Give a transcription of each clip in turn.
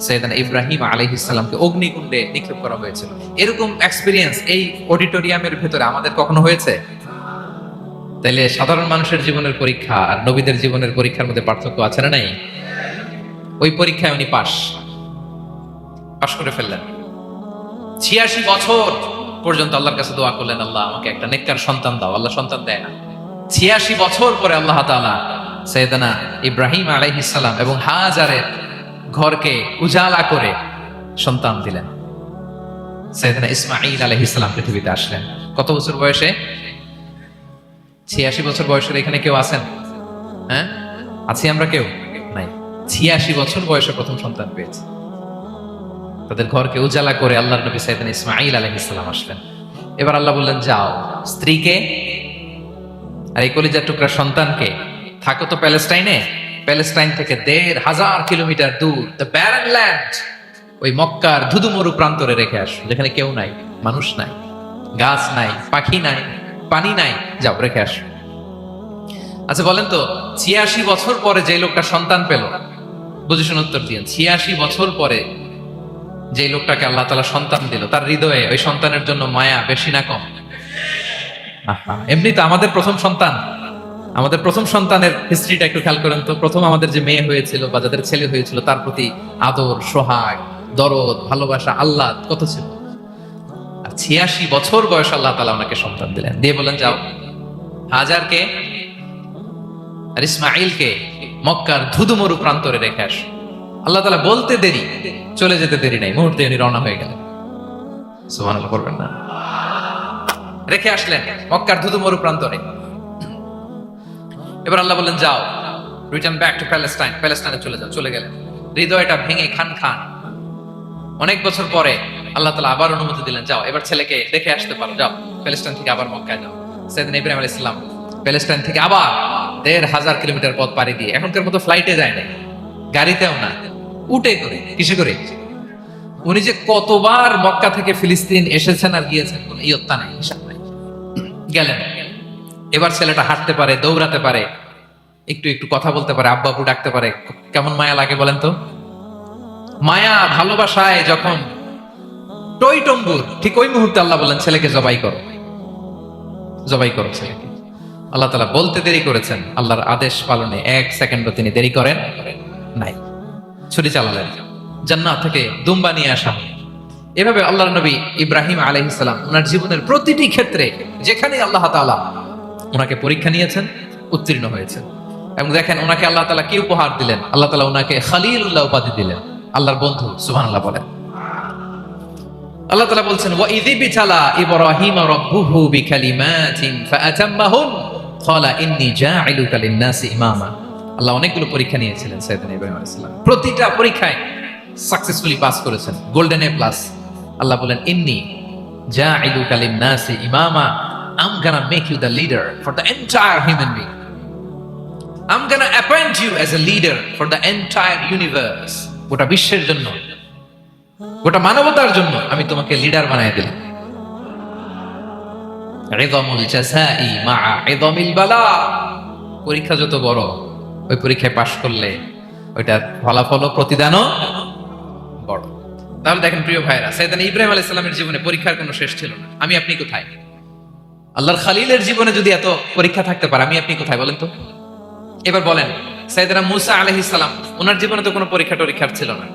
সৈয়দান ইব্রাহিম আলহিসাল্লামকে অগ্নিকুণ্ডে নিক্ষেপ করা হয়েছিল। এরকম এক্সপিরিয়েন্স এই অডিটোরিয়ামের ভেতরে আমাদের কখনো হয়েছে? তাইলে সাধারণ মানুষের জীবনের পরীক্ষা আর নবীদের জীবনের পরীক্ষার মধ্যে পার্থক্য আছে না নাই? ওই পরীক্ষায় উনি করে ফেললেন। ছিয়াশি বছর পর্যন্ত আল্লাহর কাছে দোয়া করলেন, আল্লাহ, আমাকে একটা নেককার সন্তান দাও। আল্লাহ সন্তান দেয় না। ছিয়াশি বছর পরে আল্লাহ তাআলা সৈয়দানা ইব্রাহিম আলাইহিসসালাম এবং হাজারের ঘরকে উজালা করে সন্তান দিলেন। সৈয়দানা ইসমাঈল আলাইহিসসালাম পৃথিবীতে আসলেন। কত বছর বয়সে? ছিয়াশি বছর বয়সের এখানে কেউ আছেন? হ্যাঁ? আছি আমরা কেউ? নাই। ছিয়াশি বছর বয়সে প্রথম সন্তান পেয়েছে। তাদের ঘরকে উজালা করে আল্লাহর নবী সাইদান ইসমাঈল ইসলাম আসলেন। এবার আল্লাহ বললেন, যাও, স্ত্রীকে আর এই কলিজার টুকরা সন্তানকে থাকো তো প্যালেস্টাইনে প্যালেস্টাইন থেকে দেড় হাজার কিলোমিটার দূর দ্য ব্যারন ল্যান্ড ওই মক্কার ধুধুমরু প্রান্তরে রেখে আসো, যেখানে কেউ নাই, মানুষ নাই, গাছ নাই, পাখি নাই, পানি নাই। যাও, রেখে আসো। আচ্ছা বলেন তো, ছিয়াশি বছর পরে যে লোকটা সন্তান পেল বুঝে শুনে উত্তর দিয়েন ছিয়াশি বছর পরে যে লোকটাকে আল্লাহ তালা সন্তান দিল, তার হৃদয়ে ওই সন্তানের জন্য মায়া বেশি না কম? এমনি তো আমাদের প্রথম সন্তান। আমাদের প্রথম সন্তানের হিস্ট্রিটা একটু খেয়াল করেন তো। প্রথম আমাদের যে মেয়ে হয়েছিল বা যাদের ছেলে হয়েছিল, তার প্রতি আদর, সোহাগ, দরদ, ভালোবাসা আল্লাহ কত ছিল? আর ছিয়াশি বছর বয়স আল্লাহ তালা ওনাকে সন্তান দিলেন। দিয়ে বলেন, যাও। হাজারকে আর ইসমাইলকে মক্কার ধুধুমরু প্রান্তরে রেখে আস। আল্লাহ তালা বলতে দেরি, চলে যেতে দেরি নাই। মুহূর্তে উনি রওনা হয়ে গেলেন। সুমান করবেন না। রেখে আসলেন মক্কার ধুধুমরু প্রান্তরে। এবার আল্লাহ বললেন, যাও রিটার্ন ব্যাক টু প্যালেস্টাইন প্যালেস্টাইনে চলে যাও, চলে গেলেন হৃদয়টা ভেঙে খান খান। অনেক বছর পরে আল্লাহ তালা আবার অনুমতি দিলেন, যাও, এবার ছেলেকে দেখে আসতে পারো, যাও প্যালেস্টাইন থেকে আবার মক্কায় যাও সেদিন ইব্রাহিম আলাইহিস সালাম প্যালেস্টাইন থেকে আবার দেড় হাজার কিলোমিটার পথ পাড়ি দিয়ে, এখনকার মতো ফ্লাইটে যায় না গাড়িতেও না উঠে করে, কিসে করে? উনি যে কতবার মক্কা থেকে ফিলিস্তিন এসেছেন আর গিয়েছেন, কোন ইয়ত্তা নাই, হিসাব নাই। গেলেন। এবার ছেলেটা হাঁটতে পারে, দৌড়াতে পারে, একটু একটু কথা বলতে পারে আব্বা ডাকতে পারে, কেমন মায়া লাগে বলেন তো? মায়া ভালোবাসায় যখন টই টম্বুর, ঠিক ওই মুহূর্তে আল্লাহ বলেন, ছেলেকে জবাই করো। জবাই করো ছেলেকে। আল্লাহ তালা বলতে দেরি করেছেন, আল্লাহর আদেশ পালনে এক সেকেন্ডও তিনি দেরি করেন নাই। ছুটি চালালেন, জান্নাত থেকে দুম্বা নিয়ে আসা। এভাবে আল্লাহর নবী ইব্রাহিম আলাইহিসসালাম ওনার জীবনের প্রতিটি ক্ষেত্রে যেখানে আল্লাহ তাআলা ওনাকে পরীক্ষা নিয়েছেন, উত্তীর্ণ হয়েছেন। এবং দেখেন ওনাকে আল্লাহ তালা কি উপহার দিলেন? আল্লাহ তালা ওনাকে খালিলুল্লাহ উপাধি দিলেন। আল্লাহর বন্ধু, সুবহানাল্লাহ বলেন। আল্লাহ তাআলা বলছেন ওয়া ইযি বিতালা ইব্রাহিম রাব্বুহু বিকালিমাতিন ফাআতাম্মাহুন, ক্বালা ইন্নী জা'iলুকা লিন-নাসি ইমামা। আল্লাহ অনেকগুলো পরীক্ষা নিয়েছিলেন সাইয়েদনা ইব্রাহিম আলাইহিস সালাম। প্রতিটা পরীক্ষায় সাকসেসফুলি পাস করেছেন। গোল্ডেন এ প্লাস আল্লাহ বলেন, ইন্নী জা'iলুকা লিন-নাসি ইমামা। I'm gonna make you the leader for the entire human being. I'm gonna appoint you as a leader for the entire universe. গোটা বিশ্বের জন্য, গোটা মানবতার জন্য আমি তোমাকে লিডার বানায় দিলাম। রিদমুল জাযাই মা রিদমিল বালা। পরীক্ষা যত বড়, ওই পরীক্ষায় পাশ করলে ওইটার ফলাফল প্রতিদানও বড়। তাহলে দেখেন প্রিয় ভাইরা সাইদান ইব্রাহিম আলাইহিস সালামের জীবনে পরীক্ষার কোনো শেষ ছিল না। আমি, আপনি কোথায়? আল্লাহর খালিলের জীবনে যদি এত পরীক্ষা থাকতে পারে, আমি, আপনি কোথায় বলেন তো? এবার বলেন সাইদানা মুসা আলাইহিস সালাম, ওনার জীবনে তো কোনো পরীক্ষা টরীক্ষার ছিল না।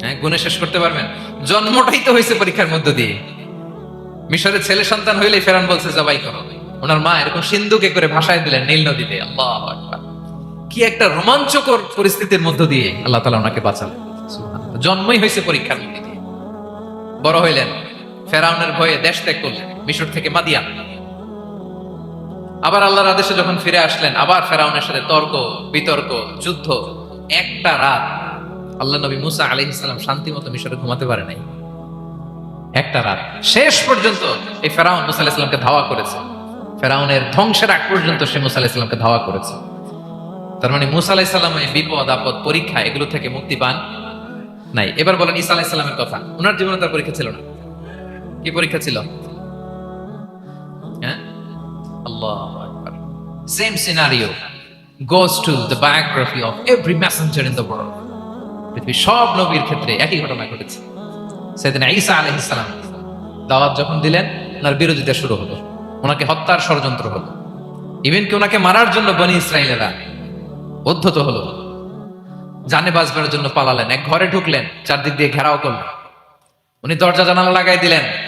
হ্যাঁ গুণে শেষ করতে পারবেন? জন্মটাই তো হয়েছে পরীক্ষার মধ্য দিয়ে। মিশরের ছেলে সন্তান হইলে ফেরান বলছে, জবাই করো। ওনার মা এরকম সিন্ধুকে করে ভাষায় দিলেন, নীল নদীতে, আল্লাহ কি একটা রোমাঞ্চকর পরিস্থিতির মধ্য দিয়ে আল্লাহ তালা ওনাকে বাঁচালেন। জন্মই হয়েছে পরীক্ষার মধ্যে দিয়ে। বড় হইলেন। ফেরাউনের ভয়ে দেশ ত্যাগ করলেন, মিশর থেকে মাদিয়ান আবার আল্লাহর আদেশে যখন ফিরে আসলেন, আবার ফেরাউনের সাথে তর্ক, বিতর্ক, যুদ্ধ, একটা রাত আল্লাহ নবী মুসা আলাইহিস সালাম শান্তি মতো মিশরে ঘুমাতে পারে নাই। একটা রাত। শেষ পর্যন্ত এই ফেরাউন মুসা আলাইহিস সালামকে ধাওয়া করেছে। ফেরাউনের ধ্বংসের আগ পর্যন্ত সে মুসা আলাইহিস সালামকে ধাওয়া করেছে। তার মানে মুসা আলাইহিস সালামের বিপদ, আপদ, পরীক্ষা, এগুলো থেকে মুক্তি পান নাই। এবার বলেন ঈসা আলাইহিস সালামের কথা। ওনার জীবনে তার পরীক্ষা ছিল না। কি পরীক্ষা ছিল? Same scenario biography of every messenger in the world. পৃথিবীর সব নবীর ক্ষেত্রে একই ঘটনা ঘটেছে। সেদিন ঈসা আলাইহিস সালাম দাওয়াত যখন দিলেন, ওনার বিরোধিতা শুরু হলো। ওনাকে হত্যার ষড়যন্ত্র হলো। ইভেন কি ওনাকে মারার জন্য বনি ইসরায়েলেরা উদ্ধত হলো। জানে বাঁচবার জন্য পালালেন, এক ঘরে ঢুকলেন, চারদিক দিয়ে ঘেরাও করলেন। উনি দরজা জানালা লাগাই দিলেন।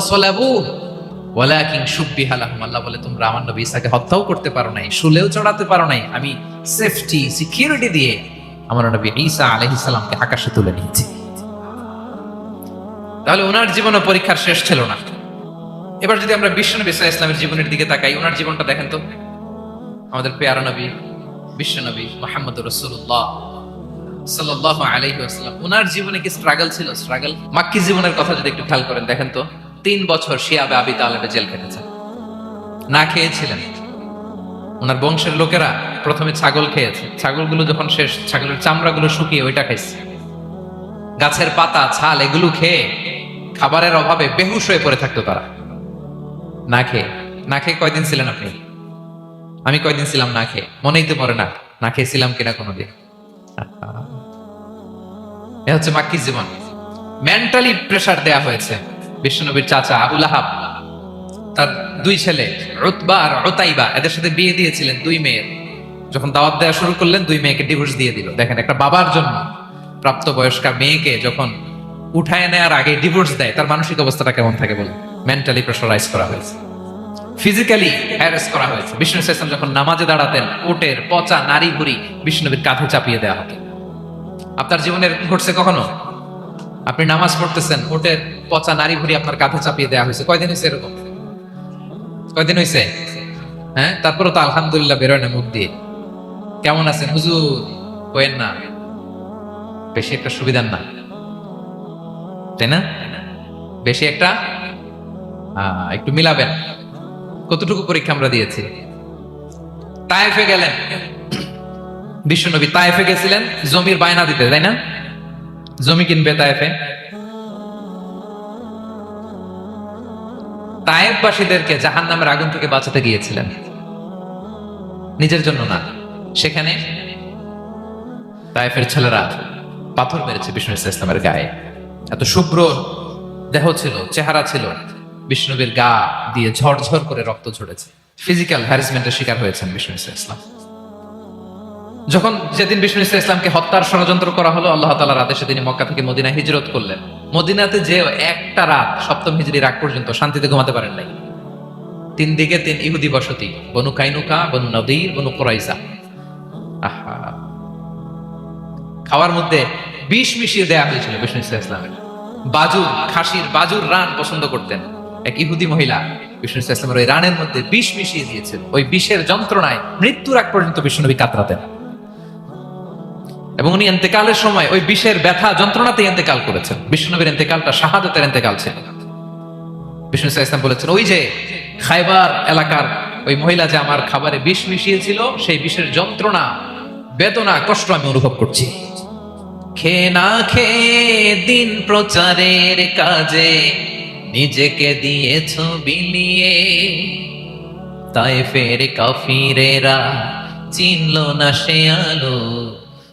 সলাবু। ওয়ালাকিন সুব্বিহা লাহুম, আল্লাহ বলে, তোমরা আমার নবী ঈসাকে হত্যাও করতে পারো নাই, শুলেও চড়াতে পারো নাই। আমি সেফটি সিকিউরিটি দিয়ে আমার নবী ঈসা আলাইহিস সালামকে আকাশে তুলে নিয়েছি। তাহলে ওনার জীবনে পরীক্ষার শেষ ছিল না। এবার যদি আমরা বিশ্বনবী ইসা ইসলামের জীবনের দিকে তাকাই ওনার জীবনটা দেখেন তো। আমাদের পেয়ারা নবী বিশ্বনবী মোহাম্মদ রসুল্লাহ সাল্লাহ আলাইহি ওয়াসাল্লাম ওনার জীবনে কি স্ট্রাগল ছিল? স্ট্রাগল মাক্কি জীবনের কথা যদি একটু খেয়াল করেন, দেখেন তো, তিন বছর শিয়াবে আবি তালেবে জেল কেটেছেন না খেয়েছিলেন। ওনার বংশের লোকেরা প্রথমে ছাগল খেয়েছে। ছাগলগুলো যখন শেষ, ছাগলের চামড়াগুলো শুকিয়ে ওইটা খাইছে। গাছের পাতা, ছাল, এগুলো খেয়ে খাবারের অভাবে বেহুশ হয়ে পড়ে থাকতো তারা। না খেয়ে। না খেয়ে কয়দিন ছিলেন আপনি? আমি কয়দিন ছিলাম না খেয়ে। মনেই তো পড়ে না। না খেয়েছিলাম কিনা কোনোদিন। এ হচ্ছে মাক্কি জীবন। মেন্টালি প্রেসার দেয়া হয়েছে বিশ্বনবীর চাচা আবুল আহাব। তার দুই ছেলে রুতবা আর ওতাইবা এদের সাথে বিয়ে দিয়েছিলেন দুই মেয়ের। যখন দাওয়াত দেওয়া শুরু করলেন, দুই মেয়েকে ডিভোর্স দিয়ে দিল। দেখেন, একটা বাবার জন্য প্রাপ্তবয়স্কা মেয়েকে যখন উঠায় নেওয়ার আগে ডিভোর্স দেয়, তার মানসিক অবস্থাটা কেমন থাকে বলে মেন্টালি প্রেশারাইজ করা হয়েছে। ফিজিক্যালি হ্যারাস করা হয়েছে। বিষ্ণু ইসলাম যখন নামাজে দাঁড়াতেন ওটের পচা নারী ভুড়ি বিষ্ণুনবীর কাঁধে চাপিয়ে দেওয়া হতো। আপনার জীবনের ঘটছে কখনো? আপনি নামাজ পড়তেছেন ওটের পচা নারী ভুড়ি আপনার কাঁধে চাপিয়ে দেওয়া হয়েছে। কয়দিন হয়েছে এরকম? কয়দিন হয়েছে? হ্যাঁ? তারপরে তো আলহামদুলিল্লাহ বেরোয় না মুখ দিয়ে। কেমন আছেন? হুজুর কয়েন না? বেশি একটা সুবিধার না? তাই না? বেশি একটা? একটু মিলাবেন। কতটুকু পরীক্ষা আমরা দিয়েছি? তায়েফে গেলেন। বিশ্বনবী তায়েফে গেছিলেন, জমির বায়না দিতে, তাই না? জমি কিনবে তায়েফে? তায়েফবাসীদেরকে জাহান নামের আগুন থেকে বাঁচাতে গিয়েছিলেন। নিজের জন্য না, সেখানে তায়েফের ছেলেরা পাথর মেরেছে বিষ্ণু ইসলামের গায়ে। এত শুভ্র দেহ ছিল, চেহারা ছিল বিষ্ণুবীর গা দিয়ে ঝরঝর করে রক্ত ঝরেছে। ফিজিক্যাল হ্যারাসমেন্টের শিকার হয়েছেন বিষ্ণু ইসলাম যখন যেদিন বিষ্ণু ইসলামকে হত্যার ষড়যন্ত্র করা হলো, আল্লাহ তালার আদেশে তিনি মক্কা থেকে মদিনা হিজরত করলেন। মদিনাতে যে একটা রাত, সপ্তম হিজড়ির আগ পর্যন্ত শান্তিতে ঘুমাতে পারেন নাই। তিন দিকে তিন ইহুদি বসতি, বনু কাইনুকা, বনু নদীর, বনু কোরাইসা আহা। খাওয়ার মধ্যে বিষ মিশিয়ে দেয়া হয়েছিল বিষ্ণু ইসলামের। বাজুর, খাসির, বাজুর রান পছন্দ করতেন। এক ইহুদি মহিলা বিষ্ণু ইসলামের ওই রানের মধ্যে বিষ মিশিয়ে দিয়েছেন। ওই বিষের যন্ত্রণায় মৃত্যুর আগ পর্যন্ত বিষ্ণুনবী কাতরাতেন। এবং উনি এন্তেকালের সময় ওই বিষের ব্যথা যন্ত্রণাতে এন্তেকাল করেছেন। বিষ্ণুনবীর এন্তেকালটা শাহাদতের এন্তেকাল ছিল। বিষ্ণু ইসলাম বলেছেন, ওই যে খাইবার এলাকার ওই মহিলা যে আমার খাবারে বিষ মিশিয়েছিল, সেই বিষের যন্ত্রণা, বেদনা, কষ্ট আমি অনুভব করছি। খেয়ে না খেয়ে দিন প্রচারের কাজে নিজেকে দিয়েছ বিলিয়ে। তাই ফের কাফিরেরা চিনল না সে আলো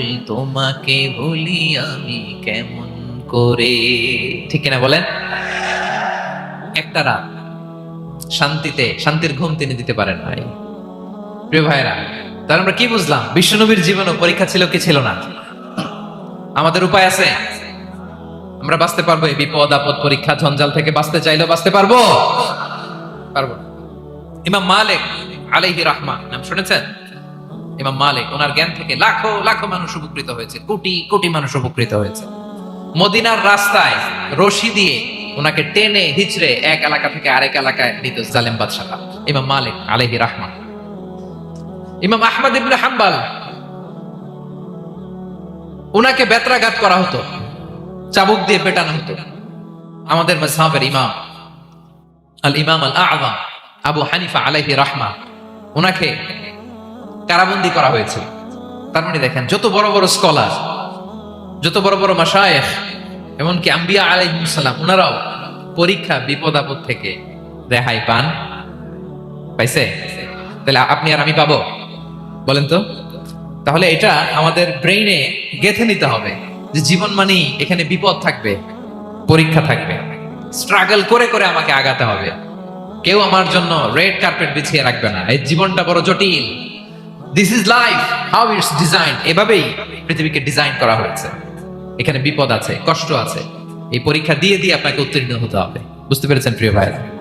রাসূল তোমাকে ভুলি আমি কেমন করে? ঠিক কিনা বলেন? একটা রাত শান্তিতে, শান্তির ঘুম তিনি দিতে পারেন নাই। প্রিয় ভাইরা তার আমরা কি বুঝলাম? বিশ্বনবীর জীবনও পরীক্ষা ছিল কি ছিল না? আমাদের উপায় আছে? আমরা বাঁচতে পারব এই বিপদ আপদ পরীক্ষা ঝঞ্ঝাল থেকে বাঁচতে চাইলেও বাঁচতে পারব? পারব। ইমাম মালিক আলাইহি রাহমা নাম শুনেছেন? ইমাম মালিক, ওনার জ্ঞান থেকে লাখো লাখো মানুষ উপকৃত হয়েছে, কোটি কোটি মানুষ উপকৃত হয়েছে। মদিনার রাস্তায় রশি দিয়ে ওনাকে টেনে, হিচড়ে এক এলাকা থেকে আরেক এলাকায় নিত জালেম বাদশাহ। ইমাম মালিক আলাইহি রাহমা ইমাম আহমদ ইবনে হাম্বাল, ওনাকে বেত্রাঘাত করা হতো, চাবুক দিয়ে পেটানো হতো। আমাদের মাযহাবের ইমাম, আল ইমাম আল আযম আবু হানিফা আলাইহি রাহমা ওনাকে কারাবন্দি করা হয়েছিল তার মানে দেখেন, যত বড় বড় স্কলার যত বড় বড় মাসায়েখ এমনকি আম্বিয়া আলাইহিস সালাম ওনারাও পরীক্ষা বিপদ আপদ থেকে রেহাই পান। পাইছে? তাহলে আপনি আর আমি পাবো? বলেন তো? তাহলে এটা আমাদের ব্রেইনে গেথে নিতে হবে যে জীবন মানেই এখানে বিপদ থাকবে, পরীক্ষা থাকবে। স্ট্রাগল করে করে আমাকে আগাতে হবে। কেউ আমার জন্য রেড কার্পেট বিছিয়ে রাখবে না। এই জীবনটা বড় জটিল। This is life how it's design এভাবেই পৃথিবীকে ডিজাইন করা হয়েছে। এখানে বিপদ আছে, কষ্ট আছে। এই পরীক্ষা দিয়ে দিয়ে আপনাকে উত্তীর্ণ হতে হবে। বুঝতে পেরেছেন, প্রিয় ভাইরা